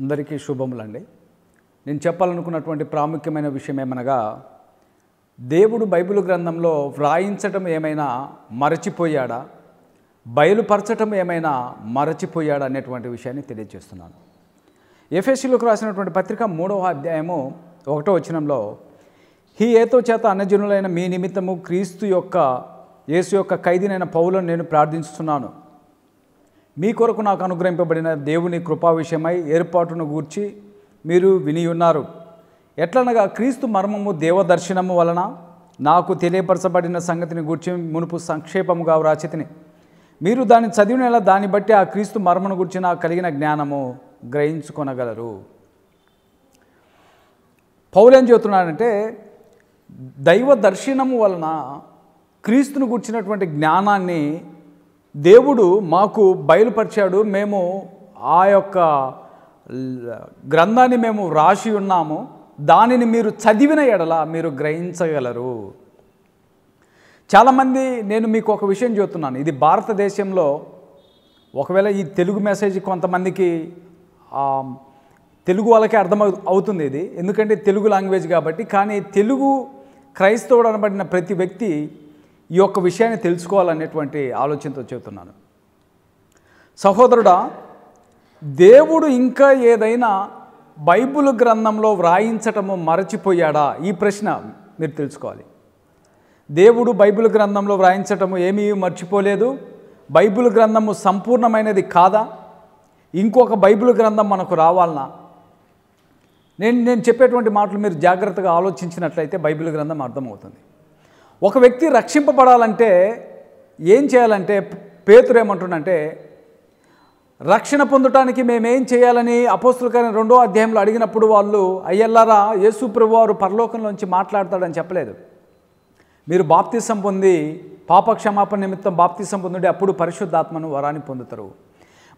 అందరికీ శుభములండి. నేను చెప్పాలనుకున్నటువంటి ప్రాముఖ్యమైన విషయం ఏమనగా దేవుడు బైబిల్ గ్రంథంలో వ్రాయించటం ఏమైనా మరచిపోయాడా? బయలుపరచటం ఏమైనా మరచిపోయాడా అనేటువంటి విషయాన్ని తెలియజేస్తున్నాను. ఎఫ్ఎస్సీలోకి రాసినటువంటి పత్రిక మూడవ అధ్యాయము ఒకటో వచనంలో హీ ఏతో చేత అన్నజనులైన మీ నిమిత్తము క్రీస్తు యొక్క యేసు యొక్క ఖైదీనైన పౌలను నేను ప్రార్థించుతున్నాను మీ కొరకు నాకు అనుగ్రహింపబడిన దేవుని కృపా విషయమై ఏర్పాటును గూర్చి మీరు విని ఉన్నారు. ఎట్లనగా క్రీస్తు మర్మము దేవదర్శనము వలన నాకు తెలియపరచబడిన సంగతిని గూర్చి మునుపు సంక్షేపముగా వ్రాచితిని. మీరు దాన్ని చదివిన దాన్ని బట్టి ఆ క్రీస్తు మర్మను గురించి నాకు కలిగిన జ్ఞానము గ్రహించుకొనగలరు. పౌలేం చెబుతున్నాడంటే దైవ దర్శనము వలన క్రీస్తును గుర్చినటువంటి జ్ఞానాన్ని దేవుడు మాకు బయలుపరిచాడు. మేము ఆ యొక్క గ్రంథాన్ని మేము రాసి ఉన్నాము. దానిని మీరు చదివిన ఎడల మీరు గ్రహించగలరు. చాలామంది నేను మీకు ఒక విషయం చెబుతున్నాను. ఇది భారతదేశంలో ఒకవేళ ఈ తెలుగు మెసేజ్ కొంతమందికి తెలుగు వాళ్ళకే అర్థం అవుతుంది ఇది. ఎందుకంటే తెలుగు లాంగ్వేజ్ కాబట్టి కానీ తెలుగు క్రైస్తవుడు అనబడిన ప్రతి వ్యక్తి ఈ యొక్క విషయాన్ని తెలుసుకోవాలనేటువంటి ఆలోచనతో చెబుతున్నాను. సహోదరుడా దేవుడు ఇంకా ఏదైనా బైబిల్ గ్రంథంలో వ్రాయించటము మరచిపోయాడా? ఈ ప్రశ్న మీరు తెలుసుకోవాలి. దేవుడు బైబిల్ గ్రంథంలో వ్రాయించటము ఏమీ మర్చిపోలేదు. బైబిల్ గ్రంథము సంపూర్ణమైనది కాదా? ఇంకొక బైబిల్ గ్రంథం మనకు రావాలనా? నేను నేను చెప్పేటువంటి మాటలు మీరు జాగ్రత్తగా ఆలోచించినట్లయితే బైబిల్ గ్రంథం అర్థమవుతుంది. ఒక వ్యక్తి రక్షింపబడాలంటే ఏం చేయాలంటే పేతురు ఏమంటుండంటే రక్షణ పొందటానికి మేమేం చేయాలని అపోస్తులు కానీ రెండో అధ్యాయంలో అడిగినప్పుడు వాళ్ళు అయ్యల్లారా యేసు ప్రభు వారు పరలోకంలోంచి మాట్లాడతాడని చెప్పలేదు. మీరు బాప్తిసం పొంది పాపక్షమాపణ నిమిత్తం బాప్తిసం పొందుంటే అప్పుడు పరిశుద్ధాత్మను వరాన్ని పొందుతారు.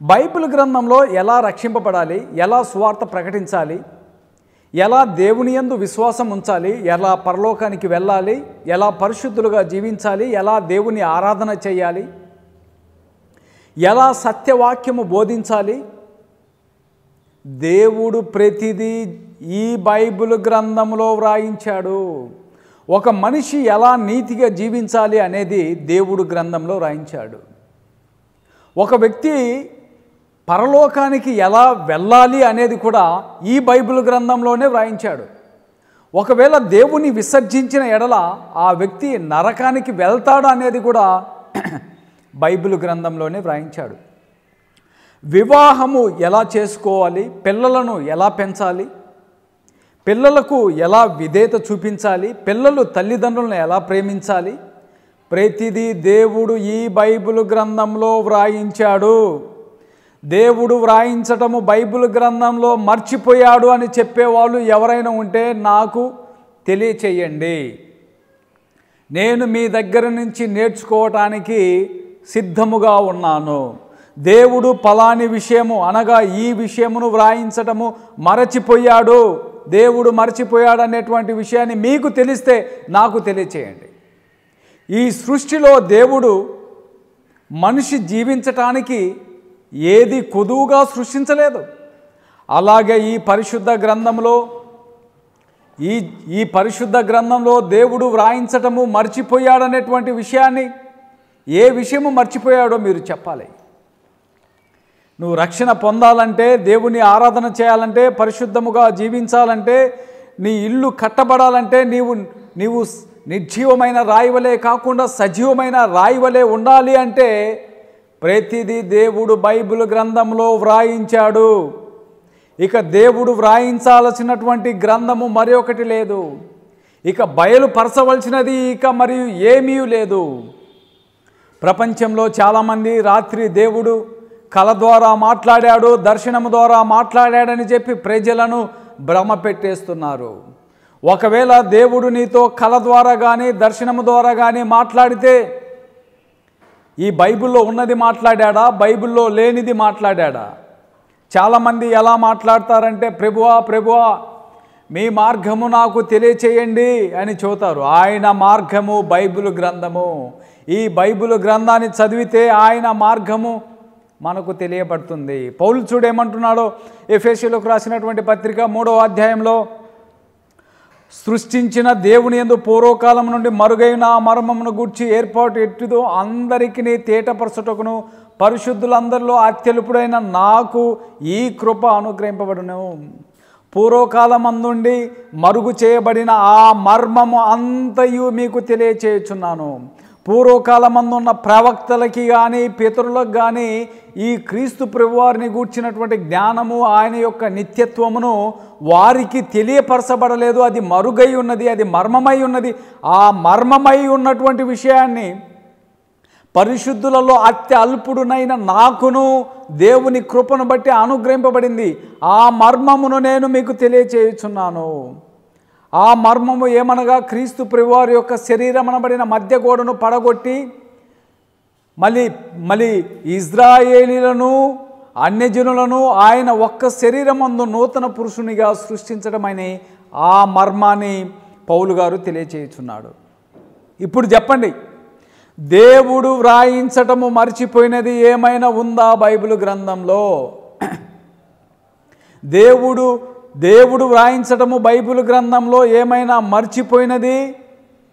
బైబిల్ గ్రంథంలో ఎలా రక్షింపబడాలి ఎలా సువార్త ప్రకటించాలి ఎలా దేవుని యందు విశ్వాసం ఉంచాలి? ఎలా పరలోకానికి వెళ్ళాలి? ఎలా పరిశుద్ధులుగా జీవించాలి? ఎలా దేవుని ఆరాధన చేయాలి? ఎలా సత్యవాక్యము బోధించాలి? దేవుడు ప్రతిదీ ఈ బైబిల్ గ్రంథంలో వ్రాయించాడు. ఒక మనిషి ఎలా నీతిగా జీవించాలి అనేది దేవుడు గ్రంథంలో వ్రాయించాడు. ఒక వ్యక్తి పరలోకానికి ఎలా వెళ్ళాలి అనేది కూడా ఈ బైబిల్ గ్రంథంలోనే వ్రాయించాడు. ఒకవేళ దేవుని విసర్జించిన ఎడల ఆ వ్యక్తి నరకానికి వెళ్తాడు అనేది కూడా బైబిల్ గ్రంథంలోనే వ్రాయించాడు. వివాహము ఎలా చేసుకోవాలి? పిల్లలను ఎలా పెంచాలి? పిల్లలకు ఎలా విధేయత చూపించాలి? పిల్లలు తల్లిదండ్రులను ఎలా ప్రేమించాలి? ప్రతిదీ దేవుడు ఈ బైబిల్ గ్రంథంలో వ్రాయించాడు. దేవుడు వ్రాయించటము బైబిల్ గ్రంథంలో మర్చిపోయాడు అని చెప్పేవాళ్ళు ఎవరైనా ఉంటే నాకు తెలియచేయండి. నేను మీ దగ్గర నుంచి నేర్చుకోవటానికి సిద్ధముగా ఉన్నాను. దేవుడు పలాని విషయము అనగా ఈ విషయమును వ్రాయించటము మరచిపోయాడు. దేవుడు మరచిపోయాడు అనేటువంటి విషయాన్ని మీకు తెలిస్తే నాకు తెలియచేయండి. ఈ సృష్టిలో దేవుడు మనిషి జీవించటానికి ఏది కొదువుగా సృష్టించలేదు. అలాగే ఈ పరిశుద్ధ గ్రంథంలో ఈ ఈ పరిశుద్ధ గ్రంథంలో దేవుడు వ్రాయించటము మర్చిపోయాడనేటువంటి విషయాన్ని ఏ విషయము మర్చిపోయాడో మీరు చెప్పాలి. నువ్వు రక్షణ పొందాలంటే దేవుని ఆరాధన చేయాలంటే పరిశుద్ధముగా జీవించాలంటే నీ ఇల్లు కట్టబడాలంటే నీవు నీవు నిర్జీవమైన రాయివలే కాకుండా సజీవమైన రాయివలే ఉండాలి అంటే ప్రతిదీ దేవుడు బైబిల్ గ్రంథంలో వ్రాయించాడు. ఇక దేవుడు వ్రాయించాల్సినటువంటి గ్రంథము మరి ఒకటి లేదు. ఇక బయలుపరచవలసినది ఇక మరియు ఏమీ లేదు. ప్రపంచంలో చాలామంది రాత్రి దేవుడు కళ ద్వారా మాట్లాడాడు దర్శనము ద్వారా మాట్లాడాడని చెప్పి ప్రజలను భ్రమ పెట్టేస్తున్నారు. ఒకవేళ దేవుడు నీతో కళ ద్వారా కానీ దర్శనము ద్వారా కానీ మాట్లాడితే ఈ బైబిల్లో ఉన్నది మాట్లాడా బైబిల్లో లేనిది మాట్లాడా చాలామంది ఎలా మాట్లాడతారంటే ప్రభువా ప్రభువా మీ మార్గము నాకు తెలియచేయండి అని చూతారు ఆయన మార్గము బైబిల్ గ్రంథము. ఈ బైబిల్ గ్రంథాన్ని చదివితే ఆయన మార్గము మనకు తెలియబడుతుంది. పౌలు చూడేమంటున్నాడో ఎఫ్ఎస్సీలోకి రాసినటువంటి పత్రిక మూడవ అధ్యాయంలో సృష్టించిన దేవుని ఎందు పూర్వకాలం నుండి మరుగైన ఆ మర్మమును గూర్చి ఏర్పాటు ఎట్టుదో అందరికీ తేటపరచుటకును పరిశుద్ధులందరిలో అత్యలుపుడైన నాకు ఈ కృప అనుగ్రహింపబడును. పూర్వకాలమందుండి మరుగు చేయబడిన ఆ మర్మము అంతయు మీకు తెలియచేయుచున్నాను. పూర్వకాలమందున్న ప్రవక్తలకి కానీ పితరులకు కానీ ఈ క్రీస్తు ప్రభువారిని గూర్చినటువంటి జ్ఞానము ఆయన యొక్క నిత్యత్వమును వారికి తెలియపరచబడలేదు. అది మరుగై ఉన్నది అది మర్మమై ఉన్నది. ఆ మర్మమై ఉన్నటువంటి విషయాన్ని పరిశుద్ధులలో అత్య అల్పుడునైన నాకును దేవుని కృపను బట్టి అనుగ్రహింపబడింది. ఆ మర్మమును నేను మీకు తెలియచేయుచున్నాను. ఆ మర్మము ఏమనగా క్రీస్తు ప్రభువారి యొక్క శరీరం అనబడిన మధ్య గోడను పడగొట్టి మళ్ళీ మళ్ళీ ఇజ్రాయేలీలను అన్యజనులను ఆయన ఒక్క శరీరమందు నూతన పురుషునిగా సృష్టించడమని ఆ మర్మాన్ని పౌలు గారు తెలియచేయుచున్నాడు. ఇప్పుడు చెప్పండి దేవుడు వ్రాయించటము మర్చిపోయినది ఏమైనా ఉందా బైబిల్ గ్రంథంలో? దేవుడు దేవుడు వ్రాయించటము బైబిల్ గ్రంథంలో ఏమైనా మర్చిపోయినది?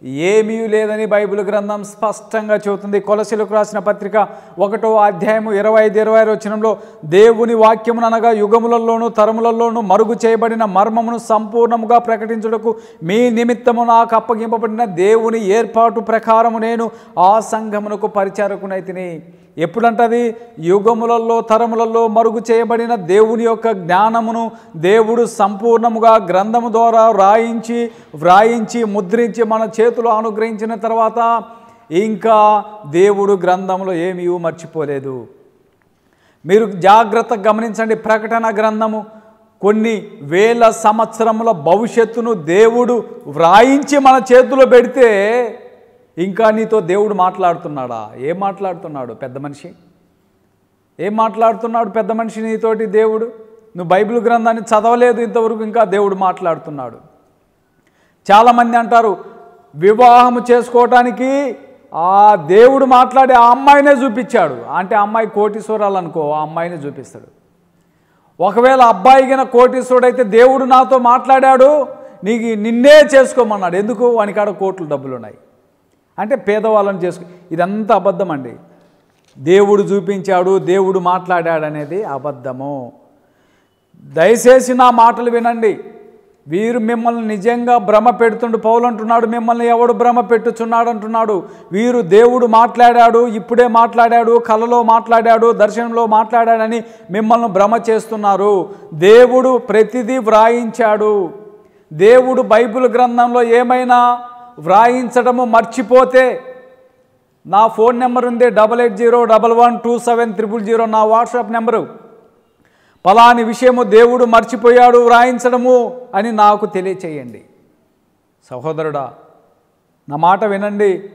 ఏమీ లేదని బైబిల్ గ్రంథం స్పష్టంగా చెబుతుంది. కొలసిలకు రాసిన పత్రిక ఒకటో అధ్యాయము ఇరవై ఐదు ఇరవై ఆరు దేవుని వాక్యమును అనగా యుగములలోనూ తరములలోనూ మరుగు చేయబడిన మర్మమును సంపూర్ణముగా ప్రకటించుటకు మీ నిమిత్తము నాకు అప్పగింపబడిన దేవుని ఏర్పాటు ప్రకారము నేను ఆ సంఘమునకు పరిచారకునైతిని. ఎప్పుడంటది? యుగములలో తరములలో మరుగు చేయబడిన దేవుని యొక్క జ్ఞానమును దేవుడు సంపూర్ణముగా గ్రంథము ద్వారా వ్రాయించి వ్రాయించి ముద్రించి మన చేతులు అనుగ్రహించిన తర్వాత ఇంకా దేవుడు గ్రంథంలో ఏమీ మర్చిపోలేదు. మీరు జాగ్రత్తగా గమనించండి ప్రకటన గ్రంథము. కొన్ని వేల సంవత్సరముల భవిష్యత్తును దేవుడు వ్రాయించి మన చేతిలో పెడితే ఇంకా నీతో దేవుడు మాట్లాడుతున్నాడా? ఏం మాట్లాడుతున్నాడు పెద్ద మనిషి? ఏం మాట్లాడుతున్నాడు పెద్ద మనిషి నీతోటి దేవుడు? నువ్వు బైబిల్ గ్రంథాన్ని చదవలేదు ఇంతవరకు ఇంకా దేవుడు మాట్లాడుతున్నాడు. చాలామంది అంటారు వివాహం చేసుకోవటానికి ఆ దేవుడు మాట్లాడే ఆ అమ్మాయినే చూపించాడు. అంటే అమ్మాయి కోటీశ్వరాలు అనుకో ఆ అమ్మాయినే చూపిస్తాడు. ఒకవేళ అబ్బాయిగిన కోటీశ్వరుడైతే దేవుడు నాతో మాట్లాడాడు నీకు నిన్నే చేసుకోమన్నాడు. ఎందుకు? వానికాడ కోట్లు డబ్బులు ఉన్నాయి అంటే పేదవాళ్ళని చేసుకు ఇదంతా అబద్ధం అండి. దేవుడు చూపించాడు దేవుడు మాట్లాడాడు అనేది అబద్ధము. దయచేసి నా మాటలు వినండి. వీరు మిమ్మల్ని నిజంగా భ్రమ పెడుతుండు. పౌలు అంటున్నాడు మిమ్మల్ని ఎవడు భ్రమ పెట్టుచున్నాడు అంటున్నాడు. వీరు దేవుడు మాట్లాడాడు ఇప్పుడే మాట్లాడాడు కలలో మాట్లాడాడు దర్శనంలో మాట్లాడాడని మిమ్మల్ని భ్రమ చేస్తున్నారు. దేవుడు ప్రతిదీ వ్రాయించాడు. దేవుడు బైబిల్ గ్రంథంలో ఏమైనా వ్రాయించడము మర్చిపోతే నా ఫోన్ నెంబర్ ఉంది double eight zero double one two seven triple zero నా వాట్సాప్ నెంబరు. పలాని విషయము దేవుడు మర్చిపోయాడు వ్రాయించడము అని నాకు తెలియచేయండి. సహోదరుడా నా మాట వినండి.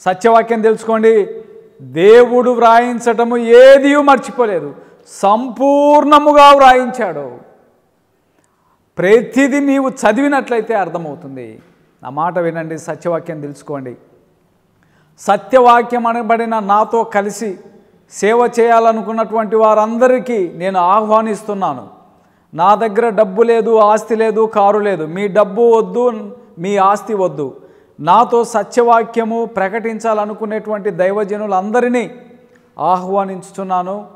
సత్యవాక్యం తెలుసుకోండి. దేవుడు వ్రాయించటము ఏది మర్చిపోలేదు. సంపూర్ణముగా వ్రాయించాడు. ప్రతిదీ నీవు చదివినట్లయితే అర్థమవుతుంది. నా మాట వినండి సత్యవాక్యం తెలుసుకోండి. సత్యవాక్యం అనబడిన నాతో కలిసి సేవ చేయాలనుకున్నటువంటి వారందరికీ నేను ఆహ్వానిస్తున్నాను. నా దగ్గర డబ్బు లేదు ఆస్తి లేదు కారు లేదు. మీ డబ్బు వద్దు మీ ఆస్తి వద్దు. నాతో సత్యవాక్యము ప్రకటించాలనుకునేటువంటి దైవజనులందరినీ ఆహ్వానించుతున్నాను.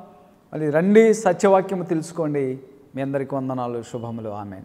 మళ్ళీ రండి సత్యవాక్యము తెలుసుకోండి. మీ అందరికీ వందనాలు శుభములు. ఆమె